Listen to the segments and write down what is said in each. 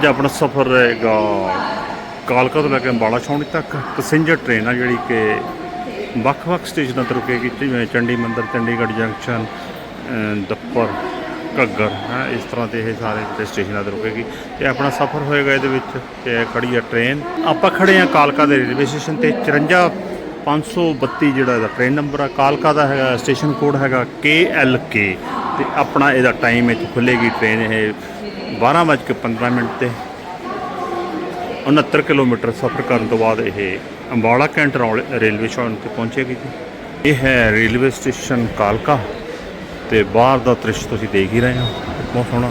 ਅੱਜ ਆਪਣਾ ਸਫ਼ਰ ਰਹੇਗਾ ਕਾਲਕਾ ਤੋਂ ਲੈ ਕੇ ਅੰਬਾਲਾ ਛਾਉਣੀ ਤੱਕ। ਪੈਸੇਂਜਰ ਟ੍ਰੇਨ ਆ ਜਿਹੜੀ ਕਿ ਵੱਖ-ਵੱਖ ਸਟੇਸ਼ਨਾਂ ਤੇ ਰੁਕੇਗੀ ਜਿਵੇਂ ਚੰਡੀ ਮੰਦਰ, ਚੰਡੀਗੜ੍ਹ ਜੰਕਸ਼ਨ ਦੱਪਰ, ਘੱਗਰ, ਹੈ, ਇਸ ਤਰ੍ਹਾਂ ਦੇ ਇਹ ਸਾਰੇ ਜਿਹੜੇ ਸਟੇਸ਼ਨਾਂ ਤੇ ਰੁਕੇਗੀ। ਤੇ ਆਪਣਾ ਸਫ਼ਰ ਹੋਏਗਾ ਇਹਦੇ ਵਿੱਚ ਤੇ ਇਹ ਖੜੀ ਆ ਟ੍ਰੇਨ ਆਪਾਂ ਖੜੇ ਆ ਕਾਲਕਾ ਦੇ ਰੇਲਵੇ ਸਟੇਸ਼ਨ ਤੇ। 54 532 ਜਿਹੜਾ ਇਹਦਾ ਟ੍ਰੇਨ ਨੰਬਰ ਆ। ਕਾਲਕਾ ਦਾ ਹੈਗਾ ਸਟੇਸ਼ਨ ਕੋਡ ਹੈਗਾ KLK ਤੇ ਆਪਣਾ ਇਹਦਾ ਟਾਈਮ ਇੱਥੇ ਖੁੱਲੇਗੀ ਟ੍ਰੇਨ ਇਹ। 12:15 ਮਿੰਟ ਤੇ 69 ਕਿਲੋਮੀਟਰ ਸਫ਼ਰ ਕਰਨ ਤੋਂ ਬਾਅਦ ਇਹ ਅੰਬਾਲਾ ਕੈਂਟ ਰੌਲ- ਰੇਲਵੇ ਸਟੇਸ਼ਨ ਤੇ ਪਹੁੰਚੇਗੀ ਜੀ। ਇਹ ਹੈ ਰੇਲਵੇ ਸਟੇਸ਼ਨ ਕਾਲਕਾ ਤੇ ਬਾਹਰ ਦਾ ਦ੍ਰਿਸ਼ ਤੁਸੀਂ ਦੇਖ ਹੀ ਰਹੇ ਹੋ। ਬਹੁਤ ਸੋਹਣਾ।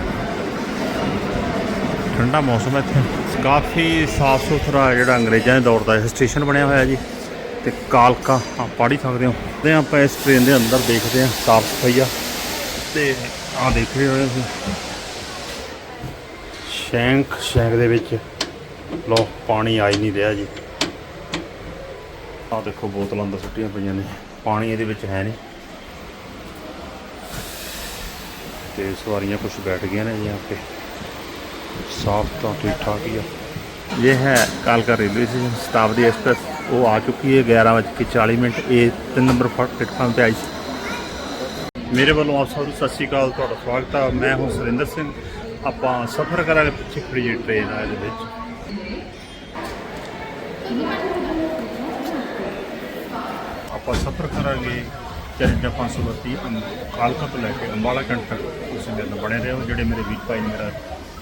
ਠੰਡਾ ਮੌਸਮ ਹੈ ਇੱਥੇ। ਕਾਫੀ ਸਾਫ਼ ਸੁਥਰਾ ਜਿਹੜਾ ਅੰਗਰੇਜ਼ਾਂ ਦੇ ਦੌਰ ਦਾ ਇਹ ਸਟੇਸ਼ਨ ਬਣਿਆ ਹੋਇਆ ਜੀ ਤੇ ਕਾਲਕਾ ਆ ਪੜ੍ਹ ਹੀ ਸਕਦੇ ਹੋ। ਤੇ ਆਪਾਂ ਇਸ ਟ੍ਰੇਨ ਦੇ ਅੰਦਰ ਦੇਖਦੇ ਹਾਂ, ਸਾਫ਼ ਸਫ਼ਾਈ ਆ। ਤੇ ਆ ਦੇਖ ਰਹੇ ਹੋ ਤੁਸੀਂ। ਸ਼ੈਂਕ ਸ਼ੈਂਕ ਦੇ ਵਿੱਚ ਲੋ ਪਾਣੀ ਆ ਹੀ ਨਹੀਂ ਰਿਹਾ ਜੀ ਆ ਦੇਖੋ ਬੋਤਲਾਂ ਅੰਦਰ ਸੁੱਟੀਆਂ ਪਈਆਂ ਨੇ ਪਾਣੀ ਇਹਦੇ ਵਿੱਚ ਹੈ ਨਹੀਂ ਤੇ ਸਵਾਰੀਆਂ ਕੁਝ ਬੈਠ ਗਈਆਂ ਨੇ ਜੀ यहाँ पे ਸਾਫ ਤਾਂ ਠੀਕ ਠਾਕ ਹੀ ਆ ਇਹ ਹੈ ਕਾਲਕਾ ਰੇਲਵੇ ਸਟੇਸ਼ਨ ਸ਼ਤਾਬਦੀ ਐਕਸਪ੍ਰੈਸ ਉਹ ਆ ਚੁੱਕੀ ਹੈ 11:40 ਮਿੰਟ ਇਹ 3 ਨੰਬਰ ਪਲੇਟਫਾਰਮ ਤੇ ਆਈ ਸੀ ਮੇਰੇ ਵੱਲੋਂ ਆਪ ਸਭ ਨੂੰ ਸਤਿ ਸ਼੍ਰੀ ਅਕਾਲ ਤੁਹਾਡਾ ਸਵਾਗਤ ਹੈ ਮੈਂ ਹਾਂ ਸੁਰਿੰਦਰ ਸਿੰਘ ਆਪਾਂ ਸਫ਼ਰ ਕਰਾਂਗੇ ਪਿੱਛੇ ਖੜੀ ਜਿਹੀ ਟ੍ਰੇਨ ਆ ਇਹਦੇ ਵਿੱਚ। ਆਪਾਂ ਸਫ਼ਰ ਕਰਾਂਗੇ ਚਰਜਾ 532 ਅੰਬ- ਕਾਲਕਾ ਤੋਂ ਲੈ ਕੇ ਅੰਬਾਲਾ ਕੰਟ ਤੱਕ। ਤੁਸੀਂ ਮੇਰੇ ਨਾਲ ਬਣੇ ਰਹੋ, ਜਿਹੜੇ ਮੇਰੇ ਵੀਰ ਭਾਈ ਨੇ ਮੇਰਾ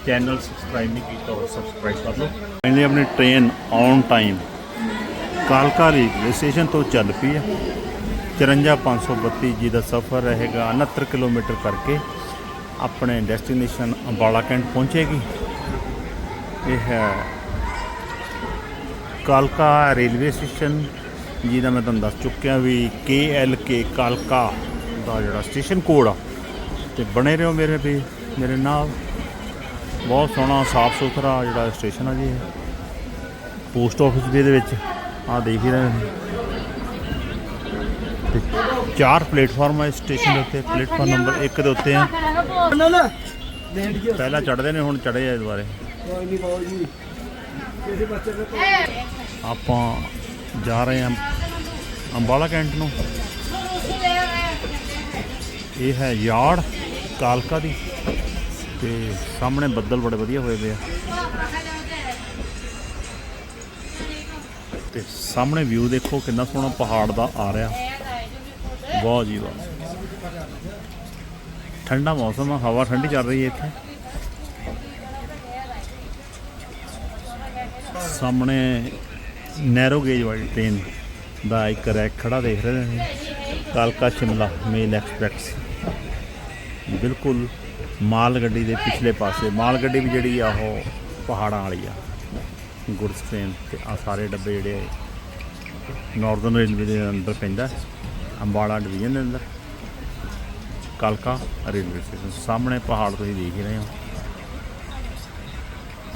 ਚੈਨਲ ਸਬਸਕ੍ਰਾਈਬ ਨਹੀਂ ਕੀਤਾ ਉਹ ਸਬਸਕ੍ਰਾਈਬ ਕਰ ਲਓ। ਇਹਨੇ ਆਪਣੀ ਟ੍ਰੇਨ ਔਨ ਟਾਈਮ ਕਾਲਕਾ ਰੇਲਵੇ ਸਟੇਸ਼ਨ ਤੋਂ ਚੱਲ ਪਈ ਹੈ। 54532 ਜੀ ਦਾ ਸਫ਼ਰ ਰਹੇਗਾ 69 ਕਿਲੋਮੀਟਰ ਕਰਕੇ। ਆਪਣੇ ਡੈਸਟੀਨੇਸ਼ਨ ਅੰਬਾਲਾ ਕੈਂਟ ਪਹੁੰਚੇਗੀ। ਇਹ ਹੈ ਕਾਲਕਾ ਰੇਲਵੇ ਸਟੇਸ਼ਨ, ਜਿਹਦਾ ਮੈਂ ਤੁਹਾਨੂੰ ਦੱਸ ਚੁੱਕਿਆ ਵੀ KLK ਕਾਲਕਾ ਦਾ ਜਿਹੜਾ ਸਟੇਸ਼ਨ ਕੋਡ ਆ, ਤੇ ਬਣੇ ਰਹੋ ਮੇਰੇ ਵੀ ਮੇਰੇ ਨਾਲ। ਬਹੁਤ ਸੋਹਣਾ ਸਾਫ਼ ਸੁਥਰਾ ਜਿਹੜਾ ਸਟੇਸ਼ਨ ਆ ਜੀ ਪੋਸਟ ਆਫਿਸ ਵੀ ਇਹਦੇ ਵਿੱਚ ਆ ਦੇਖ ਹੀ ਰਹੇ ਤੇ ਚਾਰ ਪਲੇਟਫਾਰਮ ਆ ਇਸ ਸਟੇਸ਼ਨ ਦੇ ਉੱਤੇ, ਪਲੇਟਫਾਰਮ ਨੰਬਰ 1 ਦੇ ਉੱਤੇ ਆ। ਪਹਿਲਾਂ ਚੜਦੇ ਨੇ, ਹੁਣ ਚੜੇ ਆ ਦੁਬਾਰੇ ਕੋਈ ਆਪਾਂ ਜਾ ਰਹੇ ਹਾਂ ਅੰਬਾਲਾ ਕੈਂਟ ਨੂੰ। ਇਹ ਹੈ ਯਾਰਡ ਕਾਲਕਾ ਦੀ। ਤੇ ਸਾਹਮਣੇ ਬੱਦਲ ਬੜੇ ਵਧੀਆ ਹੋਏ ਪਏ ਆ। ਤੇ ਸਾਹਮਣੇ ਵਿਊ ਦੇਖੋ, ਕਿੰਨਾ ਸੋਹਣਾ ਪਹਾੜ ਦਾ ਆ ਰਿਹਾ। ਵਾਹ ਜੀ ਵਾਹ ਠੰਡਾ ਮੌਸਮ ਆ, ਹਵਾ ਠੰਡੀ ਚੱਲ ਰਹੀ ਹੈ ਇੱਥੇ। ਸਾਹਮਣੇ ਨੈਰੋ ਗੇਜ ਵਾਲੀ ਟ੍ਰੇਨ ਦਾ ਇੱਕ ਰੈਕ ਖੜਾ ਦੇਖ ਰਹੇ ਨੇ ਕਾਲਕਾ ਸ਼ਿਮਲਾ ਮੇਲ ਐਕਸਪ੍ਰੈਸ। ਬਿਲਕੁਲ ਮਾਲ ਗੱਡੀ ਦੇ ਪਿਛਲੇ ਪਾਸੇ। ਮਾਲ ਗੱਡੀ ਵੀ ਜਿਹੜੀ ਆ, ਉਹ ਪਹਾੜਾਂ ਵਾਲੀ ਆ। ਗੁਡਸ ਟ੍ਰੇਨ ਤੇ ਆ ਸਾਰੇ ਡੱਬੇ ਜਿਹੜੇ ਨਾਰਥਰਨ ਰੇਲਵੇ ਦੇ ਅੰਦਰ ਪੈਂਦਾ। ਅੰਬਾਲਾ ਡਿਵੀਜ਼ਨ ਦੇ ਅੰਦਰ ਕਾਲਕਾ ਰੇਲਵੇ ਸਟੇਸ਼ਨ ਸਾਹਮਣੇ ਪਹਾੜ ਤੁਸੀਂ ਦੇਖ ਹੀ ਰਹੇ ਹੋ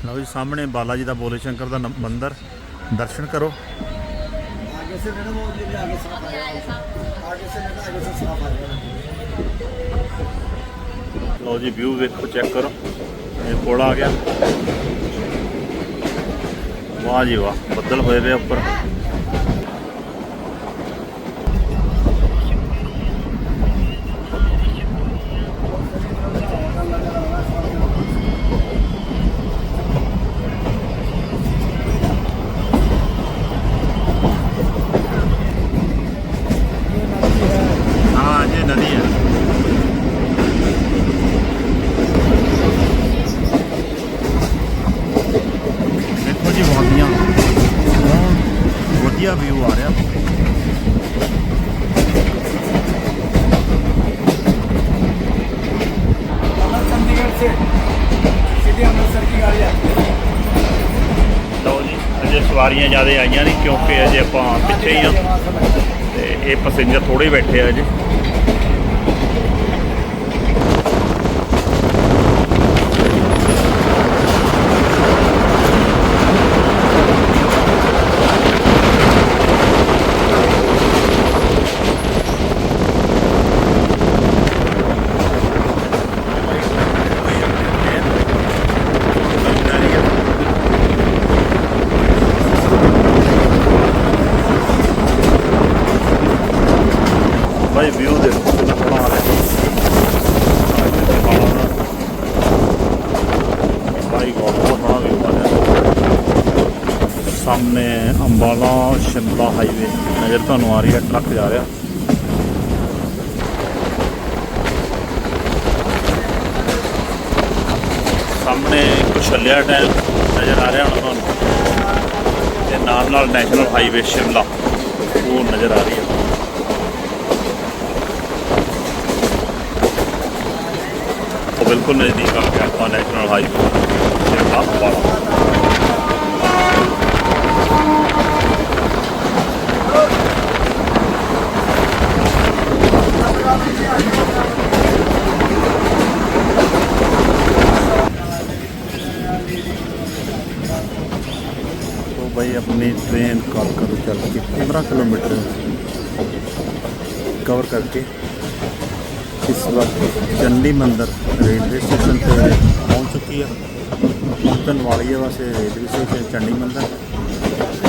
ਲਓ ਜੀ ਸਾਹਮਣੇ ਬਾਲਾ ਜੀ ਦਾ ਬੋਲੇ ਸ਼ੰਕਰ ਦਾ ਨ- ਮੰਦਿਰ ਦਰਸ਼ਨ ਕਰੋ आगे से लेना बाबू जी आगे से आगे से लेना आगे से साफ आ जाएगा ਲਓ ਜੀ ਵਿਊ ਵੇਖੋ ਚੈੱਕ ਕਰੋ ਇਹ ਪੁਲ ਆ ਗਿਆ ਵਾਹ ਜੀ ਵਾਹ ਬੱਦਲ ਹੋਏ ਵੇ ਉੱਪਰ ਸਵਾਰੀਆਂ ਜ਼ਿਆਦਾ ਆਈਆਂ ਨਹੀਂ ਕਿਉਂਕਿ ਅਜੇ ਆਪਾਂ ਪਿੱਛੇ ਹੀ ਆ। ਤੇ ਇਹ ਪੈਸੇਂਜਰ ਥੋੜੇ ਬੈਠੇ ਆ ਅਜੇ। ਹਾਈਵੇ ਤੁਹਾਨੂੰ ਆ ਰਹੀ ਹੈ ਟਰੱਕ ਜਾ ਰਿਹਾ। ਸਾਹਮਣੇ ਕੁਸ਼ਲਿਆ ਡੈਮ ਨਜ਼ਰ ਆ ਰਿਹਾ ਹੁਣ ਤੁਹਾਨੂੰ। ਤੇ ਨਾਲ ਨਾਲ ਨੈਸ਼ਨਲ ਹਾਈਵੇ ਸ਼ਿਮਲਾ, ਉਹ ਨਜ਼ਰ ਆ ਰਹੀ ਹੈ। ਉਹ ਬਿਲਕੁਲ ਨਜ਼ਦੀਕ ਆ ਗਿਆ ਆਪਾਂ ਨੈਸ਼ਨਲ ਹਾਈਵੇ, ਸ਼ਿਮਲਾ ਅੰਬਾਲਾ तो भाई अपनी ट्रेन कालका तो चल के पंद्रह किलोमीटर कवर करके इस वक्त चंडी मंदिर रेलवे स्टेशन पर पहुंच चुकी है पहुंचन वाली है वैसे रेलवे स्टेशन चंडी मंदिर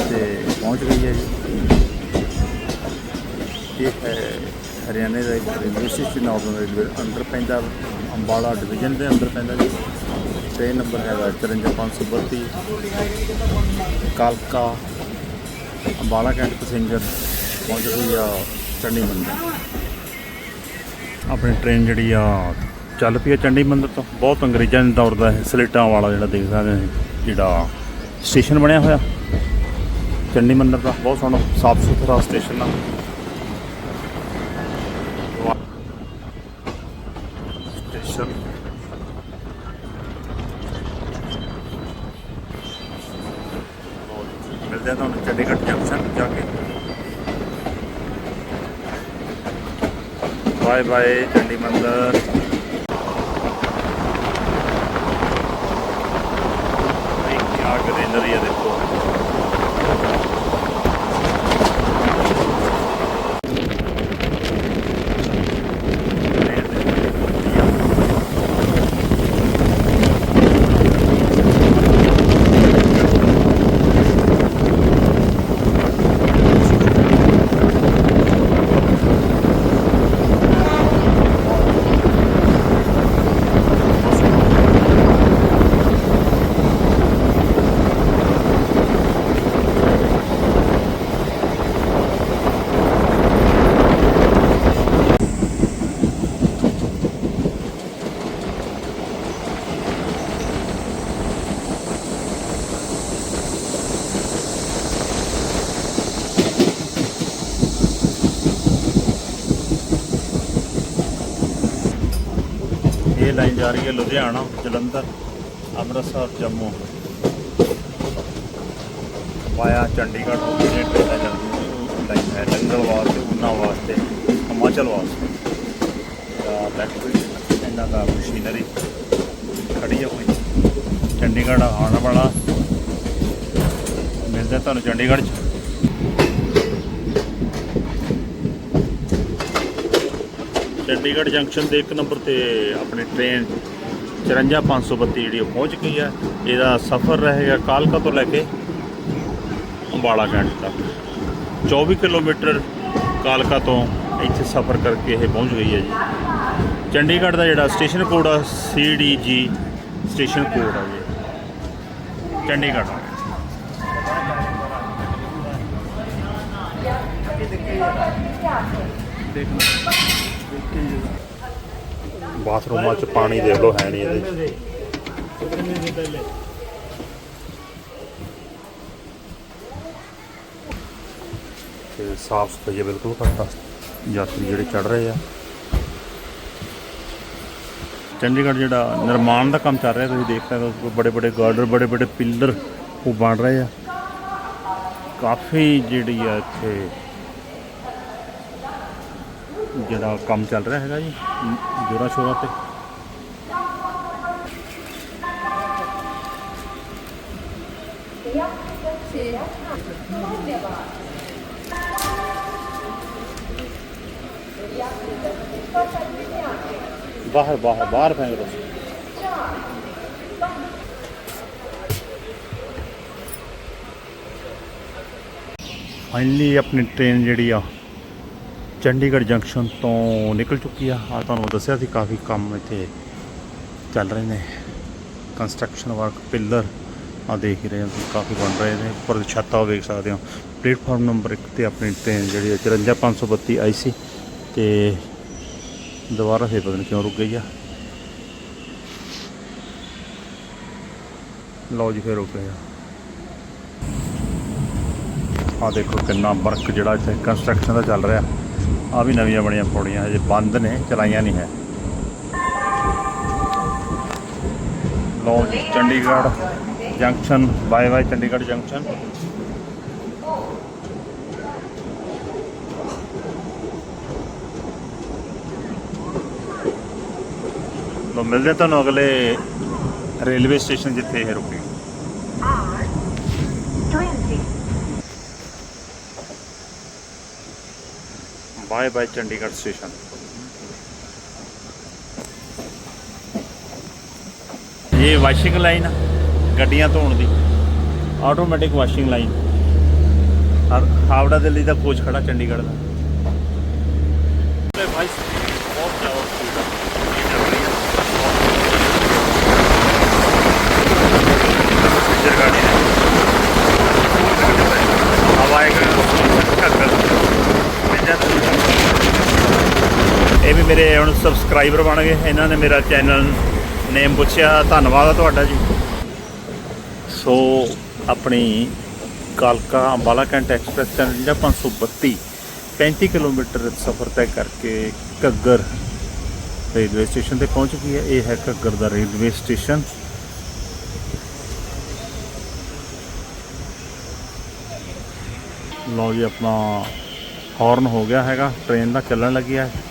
से पहुंच गई है जी ये है ਹਰਿਆਣੇ ਦਾ ਇੱਕ ਰੇਲਵੇ ਸਟੇਸ਼ਨ ਨਾਰਥਰਨ ਰੇਲਵੇ ਅੰਦਰ ਪੈਂਦਾ, ਅੰਬਾਲਾ ਡਿਵੀਜ਼ਨ ਦੇ ਅੰਦਰ ਪੈਂਦਾ ਜੀ। ਟ੍ਰੇਨ ਨੰਬਰ ਹੈਗਾ 54532 ਕਾਲਕਾ, ਅੰਬਾਲਾ ਕੈਂਟ ਪੈਸੇਂਜਰ, ਪਹੁੰਚ ਗਈ ਆ ਚੰਡੀ ਮੰਦਰ। ਆਪਣੀ ਟ੍ਰੇਨ ਜਿਹੜੀ ਆ, ਚੱਲ ਪਈ ਆ ਚੰਡੀ ਮੰਦਰ ਤੋਂ। ਬਹੁਤ ਅੰਗਰੇਜ਼ਾਂ ਦੇ ਦੌਰ ਦਾ ਇਹ ਸਲੇਟਾਂ ਵਾਲਾ ਜਿਹੜਾ ਦੇਖ ਸਕਦੇ ਹੋ, ਜਿਹੜਾ ਸਟੇਸ਼ਨ ਬਣਿਆ ਹੋਇਆ। ਚੰਡੀ ਮੰਦਰ ਦਾ ਬਹੁਤ ਸੋਹਣਾ ਸਾਫ਼ ਸੁਥਰਾ ਸਟੇਸ਼ਨ ਆ ਸਟੇਸ਼ਨ ਮਿਲਦੇ ਆ ਤੁਹਾਨੂੰ ਚੰਡੀਗੜ੍ਹ ਜੰਕਸ਼ਨ ਜਾ ਕੇ ਬਾਏ ਬਾਏ ਚੰਡੀ ਮੰਦਰ ਭਾਈ ਕੀ ਗ੍ਰੀਨਰੀ ਹੈ ਦੇਖੋ ਇਹ ਲਾਈਨ ਜਾ ਰਹੀ ਹੈ ਲੁਧਿਆਣਾ, ਜਲੰਧਰ, ਅੰਮ੍ਰਿਤਸਰ, ਜੰਮੂ। ਵਾਇਆ ਚੰਡੀਗੜ੍ਹ ਤੋਂ ਇਹ ਟ੍ਰੇਨਾਂ ਜਾਂਦੀਆਂ ਲਾਈਨ ਹੈ? ਲੰਗਰ ਵਾਸਤੇ ਉਨਾ ਵਾਸਤੇ, ਹਿਮਾਚਲ ਵਾਸਤੇ। ਤਾਂ ਇਹਨਾਂ ਦਾ ਮਸ਼ੀਨਰੀ ਖੜੀ ਹੈ ਕੋਈ। ਚੰਡੀਗੜ੍ਹ ਆਉਣ ਵਾਲਾ। ਮਿਲਦਾ ਤੁਹਾਨੂੰ ਚੰਡੀਗੜ੍ਹ 'ਚ। ਚੰਡੀਗੜ੍ਹ ਜੰਕਸ਼ਨ ਦੇ ਇੱਕ ਨੰਬਰ ਤੇ ਆਪਣੀ ਟ੍ਰੇਨ 54532 ਜਿਹੜੀ ਉਹ ਪਹੁੰਚ ਗਈ ਹੈ। ਇਹਦਾ ਸਫ਼ਰ ਰਹੇਗਾ ਕਾਲਕਾ ਤੋਂ ਲੈ ਕੇ ਅੰਬਾਲਾ ਕੈਂਟ ਤੱਕ। 24 ਕਿਲੋਮੀਟਰ ਕਾਲਕਾ ਤੋਂ ਇੱਥੇ ਸਫ਼ਰ ਕਰਕੇ ਇਹ ਪਹੁੰਚ ਗਈ ਹੈ ਜੀ। ਚੰਡੀਗੜ੍ਹ ਦਾ ਜਿਹੜਾ ਸਟੇਸ਼ਨ ਕੋਡ ਆ CDG ਸਟੇਸ਼ਨ ਕੋਡ ਆ ਜੀ। ਚੰਡੀਗੜ੍ਹ ਬਾਥਰੂਮਾਂ 'ਚ ਪਾਣੀ ਦੇਖ ਲਓ, ਹੈ ਨਹੀਂ ਇਹਦੇ 'ਚ। ਤੇ ਸਾਫ਼ ਸਫ਼ਾਈ ਹੈ ਬਿਲਕੁਲ ਘੱਟ ਆ ਯਾਤਰੀ ਜਿਹੜੇ ਚੜ ਰਹੇ ਆ। ਚੰਡੀਗੜ੍ਹ ਜਿਹੜਾ ਨਿਰਮਾਣ ਦਾ ਕੰਮ ਚੱਲ ਰਿਹਾ, ਤੁਸੀਂ ਦੇਖ ਸਕਦੇ ਹੋ ਬੜੇ ਬੜੇ ਗਾਰਡਰ, ਬੜੇ ਬੜੇ ਪਿੱਲਰ ਉਹ ਬਣ ਰਹੇ ਆ। ਕਾਫੀ ਜਿਹੜੀ ਆ ਇੱਥੇ ਜਿਹੜਾ ਕੰਮ ਚੱਲ ਰਿਹਾ ਹੈਗਾ ਜੀ ਜੋਰਾਂ ਸ਼ੋਰਾਂ ਤੇ ਬਾਹਰ ਬਾਹਰ ਬਾਹਰ ਫੈਂਕ ਦੋ ਫਾਈਨਲੀ ਆਪਣੀ ਟ੍ਰੇਨ ਜਿਹੜੀ ਆ ਚੰਡੀਗੜ੍ਹ ਜੰਕਸ਼ਨ ਤੋਂ ਨਿਕਲ ਚੁੱਕੀ ਆ। ਆ ਤੁਹਾਨੂੰ ਦੱਸਿਆ ਸੀ ਕਾਫੀ ਕੰਮ ਇੱਥੇ ਚੱਲ ਰਹੇ ਨੇ। ਕੰਸਟਰਕਸ਼ਨ ਵਰਕ ਪਿੱਲਰ ਆ ਦੇਖ ਹੀ ਰਹੇ ਹੋ ਕਾਫੀ ਬਣ ਰਹੇ ਨੇ। ਉੱਪਰ ਛੱਤਾਂ ਵੇਖ ਸਕਦੇ ਹੋ। ਪਲੇਟਫਾਰਮ ਨੰਬਰ 1 ਤੇ ਆਪਣੀ ਟ੍ਰੇਨ ਜਿਹੜੀ ਹੈ 54532 ਆਈ ਸੀ ਤੇ ਦੁਬਾਰਾ ਫੇਰ ਪਤਾ ਨਹੀਂ ਕਿਉਂ ਰੁਕ ਗਈ ਆ। ਲਓ ਜੀ, ਫੇਰ ਰੁਕ ਗਏ ਆ। ਆ ਦੇਖੋ ਕਿੰਨਾ ਵਰਕ ਜਿਹੜਾ ਇੱਥੇ ਕੰਸਟਰਕਸ਼ਨ ਦਾ ਚੱਲ ਰਿਹਾ। ਆ ਵੀ ਨਵੀਆਂ ਬਣੀਆਂ ਪੌੜੀਆਂ, ਹਜੇ ਬੰਦ ਨੇ, ਚਲਾਈਆਂ ਨਹੀਂ ਹੈ। ਲਓ Chandigarh junction, bye bye Chandigarh junction. ਲੋ ਮਿਲਦੇ ਤੁਹਾਨੂੰ ਅਗਲੇ ਰੇਲਵੇ ਸਟੇਸ਼ਨ ਜਿੱਥੇ ਇਹ ਰੁਕੀ ਬਾਏ ਬਾਏ ਚੰਡੀਗੜ੍ਹ ਸਟੇਸ਼ਨ। ਇਹ ਵਾਸ਼ਿੰਗ ਲਾਈਨ ਗੱਡੀਆਂ ਧੋਣ ਦੀ। Automatic washing line Howrah Delhi ਦਾ ਕੋਚ ਖੜਾ ਚੰਡੀਗੜ੍ਹ ਦਾ। ਤੇ ਭਾਈ ਬਹੁਤ ਜ਼ਿਆਦਾ ਸਪੀਡ ਆ ਇਹ ਚੱਲ ਰਹੀ ਆ ਪੈਸੇਂਜਰ ਗਾੜੀ ਨੇ ਹਵਾ ਇੱਕ ਘੱਗਰ ਇਹ ਵੀ ਮੇਰੇ ਹੁਣ ਸਬਸਕ੍ਰਾਈਬਰ ਬਣ ਗਏ, ਇਹਨਾਂ ਨੇ ਮੇਰਾ ਚੈਨਲ ਨੇਮ ਪੁੱਛਿਆ, ਧੰਨਵਾਦ ਆ ਤੁਹਾਡਾ ਜੀ। ਸੋ ਆਪਣੀ ਕਾਲਕਾ ਅੰਬਾਲਾ ਕੈਂਟ ਐਕਸਪ੍ਰੈਸ ਚੈਨਲ ਜਿਹੜਾ 532 35 ਕਿਲੋਮੀਟਰ ਸਫ਼ਰ ਤੈਅ ਕਰਕੇ ਘੱਗਰ ਰੇਲਵੇ ਸਟੇਸ਼ਨ ਤੇ ਪਹੁੰਚ ਗਈ ਹੈ। ਇਹ ਹੈ ਘੱਗਰ ਦਾ ਰੇਲਵੇ ਸਟੇਸ਼ਨ। ਲਓ ਜੀ, ਆਪਣਾ ਹਾਰਨ ਹੋ ਗਿਆ ਹੈਗਾ ਟ੍ਰੇਨ ਦਾ ਚੱਲਣ ਲੱਗਿਆ ਹੈ।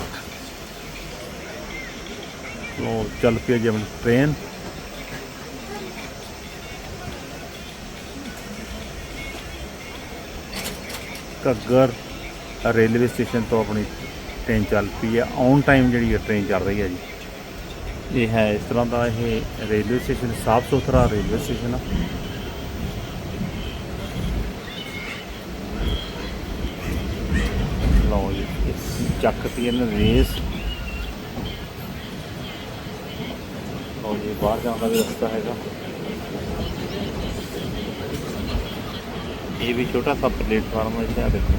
ਉਹ ਚੱਲ ਪਈ ਜੀ ਟ੍ਰੇਨ। ਘੱਗਰ ਰੇਲਵੇ ਸਟੇਸ਼ਨ ਤੋਂ ਆਪਣੀ ਟ੍ਰੇਨ ਚੱਲ ਪਈ ਹੈ। ਔਨ ਟਾਈਮ ਜਿਹੜੀ ਹੈ ਟ੍ਰੇਨ ਚੱਲ ਰਹੀ ਹੈ ਜੀ। ਇਹ ਹੈ ਇਸ ਤਰ੍ਹਾਂ ਦਾ ਇਹ ਰੇਲਵੇ ਸਟੇਸ਼ਨ, ਸਾਫ਼ ਸੁਥਰਾ ਰੇਲਵੇ ਸਟੇਸ਼ਨ ਆ। ਲਓ ਜੀ ਚੱਕਤੀ ਇਹਨਾਂ ਰੇਸ। ਲਓ ਜੀ ਬਾਹਰ ਜਾਣ ਦਾ ਵੀ ਰਸਤਾ ਹੈਗਾ ਇਹ ਵੀ ਛੋਟਾ ਸਾ ਪਲੇਟਫਾਰਮ ਹੈ ਇੱਥੇ ਆ ਦੇਖੋ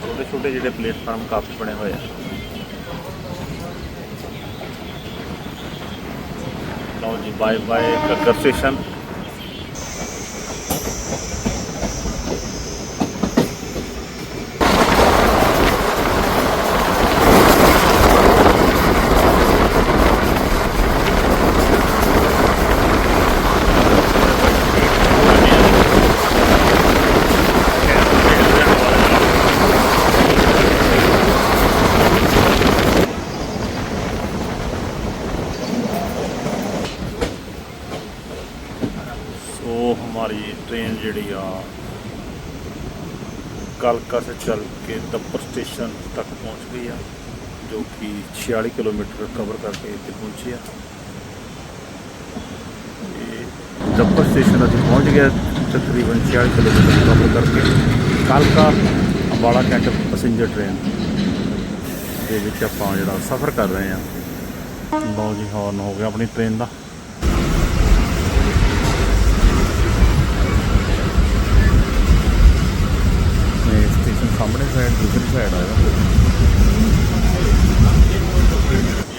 ਛੋਟੇ ਛੋਟੇ ਜਿਹੜੇ ਪਲੇਟਫਾਰਮ ਕਾਫੀ ਬਣੇ ਹੋਏ ਆ ਲਓ ਜੀ ਬਾਏ ਬਾਏ ਕੱਕਰ ਕਾਲਕਾ ਸੇ ਚੱਲ ਕੇ ਦੱਪਰ ਸਟੇਸ਼ਨ ਤੱਕ ਪਹੁੰਚ ਗਈ ਆ, ਜੋ ਕਿ 46 ਕਿਲੋਮੀਟਰ ਕਵਰ ਕਰਕੇ ਇੱਥੇ ਪਹੁੰਚੀ ਆ। ਦੱਪਰ ਸਟੇਸ਼ਨ ਅਸੀਂ ਪਹੁੰਚ ਗਿਆ ਤਕਰੀਬਨ 46 ਕਿਲੋਮੀਟਰ ਕਵਰ ਕਰਕੇ। ਕਾਲਕਾ ਅੰਬਾਲਾ ਕੈਂਟ ਪੈਸੇਂਜਰ ਟ੍ਰੇਨ ਦੇ ਵਿੱਚ ਆਪਾਂ ਜਿਹੜਾ ਸਫ਼ਰ ਕਰ ਰਹੇ ਆ। ਬਹੁਤ ਹੀ ਹੌਰਨ ਹੋ ਗਿਆ ਆਪਣੀ ਟ੍ਰੇਨ ਦਾ। ਸਾਹਮਣੇ ਸਾਈਡ ਦੂਸਰੀ ਸਾਈਡ ਆਇਆ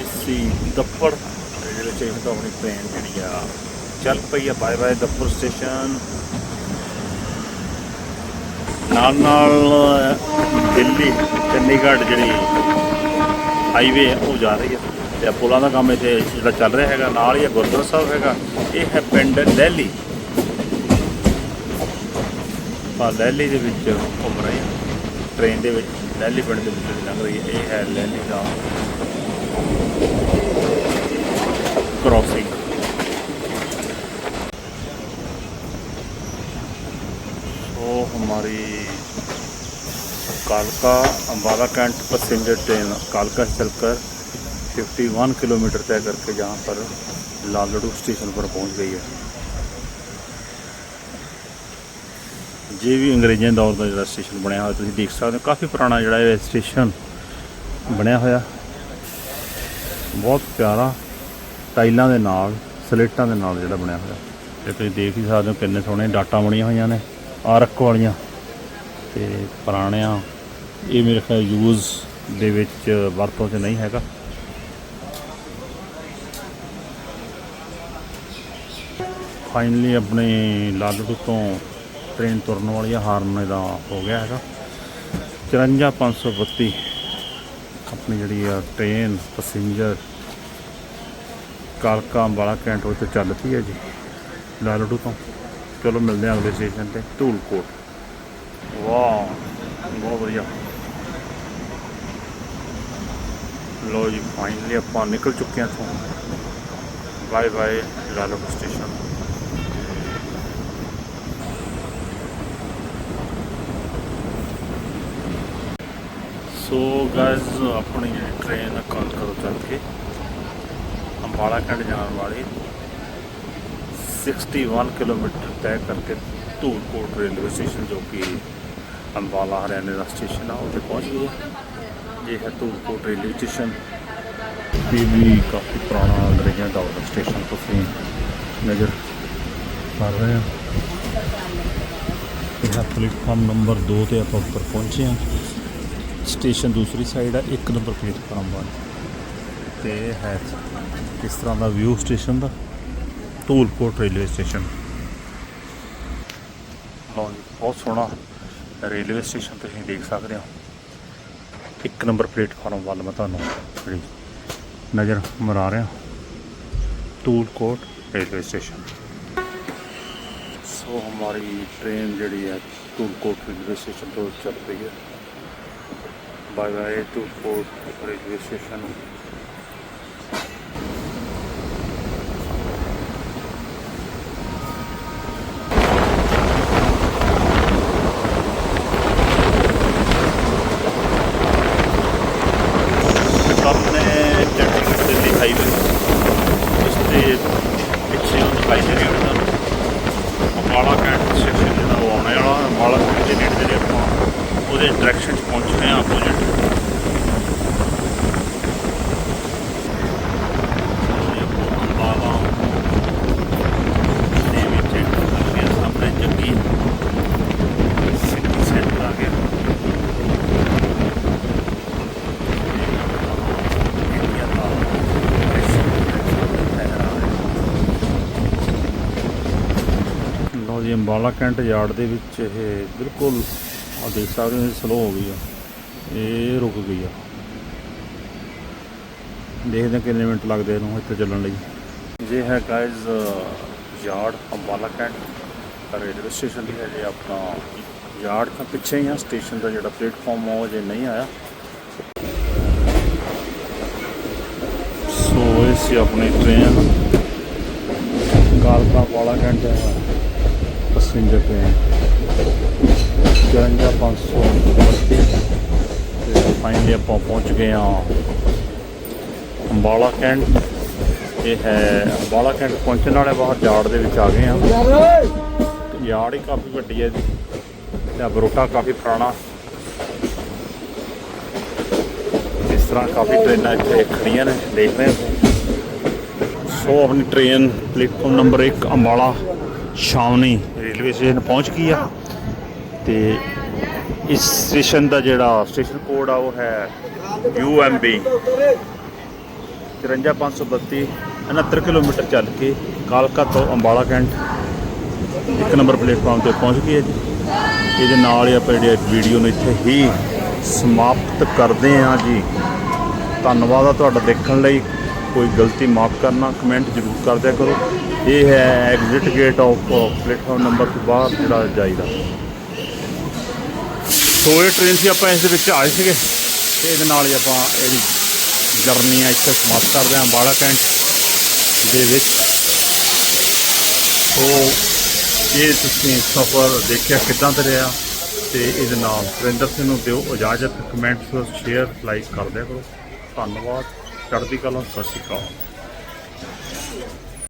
ਇਸੀ ਦੱਪੜ ਜਿਹੜੇ ਸਟੇਸ਼ਨ ਤੋਂ ਆਪਣੀ ਟ੍ਰੇਨ ਜਿਹੜੀ ਆ, ਚੱਲ ਪਈ ਆ ਬਾਏ ਬਾਏ ਦੱਪੜ ਸਟੇਸ਼ਨ ਨਾਲ ਨਾਲ, ਦਿੱਲੀ, ਚੰਡੀਗੜ੍ਹ ਜਿਹੜੀ ਹਾਈਵੇ ਹੈ ਉਹ ਜਾ ਰਹੀ ਹੈ ਤੇ ਪੁਲਾਂ ਦਾ ਕੰਮ ਇੱਥੇ ਜਿਹੜਾ ਚੱਲ ਰਿਹਾ ਹੈਗਾ, ਨਾਲ ਹੀ ਇਹ ਗੁਰਦੁਆਰਾ ਸਾਹਿਬ ਹੈਗਾ। ਇਹ ਹੈ ਪਿੰਡ ਲਹਿਲੀ ਆਪਾਂ ਲਹਿਲੀ ਦੇ ਵਿੱਚ ਘੁੰਮ ਰਹੇ ਹਾਂ ਟ੍ਰੇਨ ਦੇ ਵਿੱਚ ਲਹਿਲੀ ਪਿੰਡ ਦੇ ਵਿੱਚ ਦੀ ਲੰਘ ਰਹੀ ਹੈ ਇਹ ਹੈ ਲਹਿਲੀ ਦਾ ਕ੍ਰੋਸਿੰਗ सो हमारी कालका अम्बाला कैंट पैसेंजर ट्रेन कालका से चलकर 51 किलोमीटर तय करके जहाँ पर लालड़ू स्टेशन पर पहुँच गई है ਜੇ ਵੀ ਅੰਗਰੇਜ਼ਾਂ ਦੌਰ ਦਾ ਜਿਹੜਾ ਸਟੇਸ਼ਨ ਬਣਿਆ ਹੋਇਆ, ਤੁਸੀਂ ਦੇਖ ਸਕਦੇ ਹੋ, ਕਾਫੀ ਪੁਰਾਣਾ ਜਿਹੜਾ ਇਹ ਸਟੇਸ਼ਨ ਬਣਿਆ ਹੋਇਆ। ਬਹੁਤ ਪਿਆਰਾ ਟਾਈਲਾਂ ਦੇ ਨਾਲ, ਸਲੇਟਾਂ ਦੇ ਨਾਲ ਜਿਹੜਾ ਬਣਿਆ ਹੋਇਆ। ਤੇ ਤੁਸੀਂ ਦੇਖ ਹੀ ਸਕਦੇ ਹੋ ਕਿੰਨੇ ਸੋਹਣੇ ਡਾਟਾ ਬਣੀਆਂ ਹੋਈਆਂ ਨੇ, ਆਰਕ ਵਾਲੀਆਂ। ਤੇ ਪੁਰਾਣਿਆਂ, ਇਹ ਮੇਰੇ ਖਿਆਲ ਯੂਜ਼ ਦੇ ਵਿੱਚ ਵਰਤੋਂ 'ਚ ਨਹੀਂ ਹੈਗਾ। ਫਾਈਨਲੀ ਆਪਣੇ ਲਾਲੜੂ ਤੋਂ ਟ੍ਰੇਨ ਤੁਰਨ ਵਾਲੀ ਆ, ਹਾਰਨ ਦਾ ਹੋ ਗਿਆ ਹੈਗਾ। 54532 ਆਪਣੀ ਜਿਹੜੀ ਆ ਟ੍ਰੇਨ, ਪੈਸੇਂਜਰ, ਕਾਲਕਾ ਅੰਬਾਲਾ ਕੈਂਟ ਉੱਤੇ ਚੱਲ ਪਈ ਹੈ ਜੀ, ਲਾਲੜੂ ਤੋਂ। ਚਲੋ ਮਿਲਦੇ ਹਾਂ ਅਗਲੇ ਸਟੇਸ਼ਨ ਤੇ, ਧੂਲਕੋਟ। ਵਾਹ, ਬਹੁਤ ਵਧੀਆ। ਲੋ ਜੀ ਫਾਈਨਲੀ ਆਪਾਂ ਨਿਕਲ ਚੁੱਕੇ ਹਾਂ ਇੱਥੋਂ। Bye bye Lalru station so guys ਆਪਣੀ ਜਿਹੜੀ ਟ੍ਰੇਨ ਆ ਕਾਲਕਾ ਚੱਲ ਕੇ ਅੰਬਾਲਾ ਕੈਂਟ ਜਾਣ ਵਾਲੀ 61 ਕਿਲੋਮੀਟਰ ਤੈਅ ਕਰਕੇ ਧੂਲਕੋਟ ਰੇਲਵੇ ਸਟੇਸ਼ਨ ਜੋ ਕਿ ਅੰਬਾਲਾ, ਹਰਿਆਣੇ ਦਾ ਸਟੇਸ਼ਨ ਆ, ਉੱਥੇ ਪਹੁੰਚ ਗਏ। ਇਹ ਹੈ ਧੂਲਕੋਟ ਰੇਲਵੇ ਸਟੇਸ਼ਨ ਇਹ ਵੀ ਕਾਫੀ ਪੁਰਾਣਾ ਅੰਗਰੇਜ਼ਾਂ ਦਾ ਸਟੇਸ਼ਨ ਤੁਸੀਂ ਨਜ਼ਰ ਕਰ ਰਹੇ ਹੋ। ਇਹ ਪਲੇਟਫਾਰਮ ਨੰਬਰ 2 ਤੇ ਆਪਾਂ ਉੱਪਰ ਪਹੁੰਚੇ ਹਾਂ। ਸਟੇਸ਼ਨ ਦੂਸਰੀ ਸਾਈਡ ਆ, ਇੱਕ ਨੰਬਰ ਪਲੇਟਫਾਰਮ ਵਾਲਾ ਤੇ ਹੈ ਇਸ ਤਰ੍ਹਾਂ ਦਾ ਵਿਊ ਸਟੇਸ਼ਨ ਦਾ? ਧੂਲਕੋਟ ਰੇਲਵੇ ਸਟੇਸ਼ਨ ਲਓ ਜੀ, ਬਹੁਤ ਸੋਹਣਾ ਰੇਲਵੇ ਸਟੇਸ਼ਨ ਤੁਸੀਂ ਦੇਖ ਸਕਦੇ ਹੋ। ਇੱਕ ਨੰਬਰ ਪਲੇਟਫਾਰਮ ਵੱਲ ਮੈਂ ਤੁਹਾਨੂੰ ਜਿਹੜੀ ਨਜ਼ਰ ਮਰਾ ਰਿਹਾ। ਧੂਲਕੋਟ ਰੇਲਵੇ ਸਟੇਸ਼ਨ ਸੋ ਹਮਾਰੀ ਟ੍ਰੇਨ ਜਿਹੜੀ ਹੈ ਧੂਲਕੋਟ ਰੇਲਵੇ ਸਟੇਸ਼ਨ ਤੋਂ ਚੱਲ ਰਹੀ ਹੈ। Bye bye Dhulkot railway station ਸਾਹਮਣੇ ਹਾਈਵੇ ਉਸ ਪਿੱਛੇ ਉਹਨਾਂ ਨੂੰ। ਅੰਬਾਲਾ ਕੈਂਟ ਸਟੇਸ਼ਨ ਜਿਹੜਾ ਉਹ ਆਉਣੇ ਵਾਲਾ ਅੰਬਾਲਾ ਦੇ ਨੇੜੇ ਦੇ ਆਪਾਂ ਉਹਦੇ ਡਾਇਰੈਕਸ਼ਨ 'ਚ ਪਹੁੰਚ ਰਹੇ ਹਾਂ ਆਪੋਜ਼ਿਟ ਅੰਬਾਲਾ ਦੇ ਵਿੱਚ ਅੱਗੇ ਸਾਹਮਣੇ ਜੱਗੀ। ਸਿਟੀ ਸੈਂਟਰ ਆ ਗਿਆ। ਲੋ ਜੀ, ਅੰਬਾਲਾ ਕੈਂਟ ਯਾਰਡ ਦੇ ਵਿੱਚ ਇਹ ਬਿਲਕੁਲ ਆ ਦੇਖ ਸਕਦੇ ਹੋ ਸਲੋ ਹੋ ਗਈ ਆ। ਇਹ ਰੁਕ ਗਈ ਆ। ਦੇਖਦੇ ਹਾਂ ਕਿੰਨੇ ਮਿੰਟ ਲੱਗਦੇ ਇਹਨੂੰ ਇੱਥੇ ਚੱਲਣ ਲਈ। ਜੇ ਹੈ guys yard Ambala cantt railway station ਦੀ ਹੈ ਜੇ ਆਪਣਾ। ਯਾਰਡ ਤੋਂ ਪਿੱਛੇ ਹੀ ਆ ਸਟੇਸ਼ਨ ਦਾ ਜਿਹੜਾ ਪਲੇਟਫਾਰਮ ਆ ਉਹ ਜੇ ਨਹੀਂ ਆਇਆ। ਸੋ ਇਹ ਸੀ ਆਪਣੀ ਟ੍ਰੇਨ ਕਾਲਕਾ ਵਾਲਾ ਕੈਂਟ ਪੈਸੇਂਜਰ ਟ੍ਰੇਨ 54532 ਤੇ ਫਾਈਨਲੀ ਆਪਾਂ ਪਹੁੰਚ ਗਏ ਹਾਂ ਅੰਬਾਲਾ ਕੈਂਟ। ਇਹ ਹੈ ਅੰਬਾਲਾ ਕੈਂਟ ਪਹੁੰਚਣ ਵਾਲੇ ਬਾਹਰ ਯਾਰਡ ਦੇ ਵਿੱਚ ਆ ਗਏ ਹਾਂ। ਤੇ ਯਾਰਡ ਹੀ ਕਾਫੀ ਵੱਡੀ ਹੈ ਜੀ। ਤੇ ਬਰੋਟਾ ਕਾਫੀ ਪੁਰਾਣਾ। ਇਸ ਤਰ੍ਹਾਂ ਕਾਫੀ ਟ੍ਰੇਨਾਂ ਇੱਥੇ ਖੜੀਆਂ ਨੇ ਦੇਖਦੇ ਹਾਂ। ਸੋ ਆਪਣੀ ਟ੍ਰੇਨ, ਪਲੇਟਫਾਰਮ ਨੰਬਰ 1 ਅੰਬਾਲਾ, ਸ਼ਾਮਨੀ। ਰੇਲਵੇ ਸਟੇਸ਼ਨ ਪਹੁੰਚ ਗਈ ਆ। ਤੇ ਇਸ ਸਟੇਸ਼ਨ ਦਾ ਜਿਹੜਾ ਸਟੇਸ਼ਨ ਕੋਡ ਆ, ਉਹ ਹੈ UMB 54532 69 ਕਿਲੋਮੀਟਰ ਚੱਲ ਕੇ ਕਾਲਕਾ ਤੋਂ ਅੰਬਾਲਾ ਕੈਂਟ ਇੱਕ ਨੰਬਰ ਪਲੇਟਫਾਰਮ ਤੇ ਪਹੁੰਚ ਗਈ ਹੈ ਜੀ। ਇਹਦੇ ਨਾਲ ਹੀ ਆਪਾਂ ਜਿਹੜੀ ਵੀਡੀਓ ਨੂੰ ਇੱਥੇ ਹੀ ਸਮਾਪਤ ਕਰਦੇ ਹਾਂ ਜੀ। ਧੰਨਵਾਦ ਆ ਤੁਹਾਡਾ ਦੇਖਣ ਲਈ। ਕੋਈ ਗਲਤੀ ਮਾਫ ਕਰਨਾ, ਕਮੈਂਟ ਜ਼ਰੂਰ ਕਰਦਿਆ ਕਰੋ। ਇਹ ਹੈ exit gate of platform number ਤੋਂ ਬਾਹਰ ਜਿਹੜਾ ਜਾਈਦਾ। ਸੋ ਇਹ ਟ੍ਰੇਨ ਸੀ, ਆਪਾਂ ਇਸ ਦੇ ਵਿੱਚ ਆਏ ਸੀਗੇ। ਤੇ ਇਹਦੇ ਨਾਲ ਹੀ ਆਪਾਂ ਇਹਦੀ ਜਰਨੀ ਆ, ਇੱਥੇ ਸਮਾਪਤ ਕਰਦੇ ਹਾਂ ਅੰਬਾਲਾ ਕੈਂਟ ਦੇ ਵਿੱਚ। ਸੋ ਇਹ ਤੁਸੀਂ ਸਫ਼ਰ ਦੇਖਿਆ ਕਿੱਦਾਂ ਦਾ ਰਿਹਾ, ਤੇ ਇਹਦੇ ਨਾਲ ਸੁਰਿੰਦਰ ਸਿੰਘ ਨੂੰ ਦਿਓ ਇਜਾਜ਼ਤ ਕਮੈਂਟਸ ਸ਼ੇਅਰ ਲਾਈਕ ਕਰ ਕਰੋ। ਧੰਨਵਾਦ, ਚੜ੍ਹਦੀ ਕਲਾ, ਸਤਿ ਸ਼੍ਰੀ ਅਕਾਲ।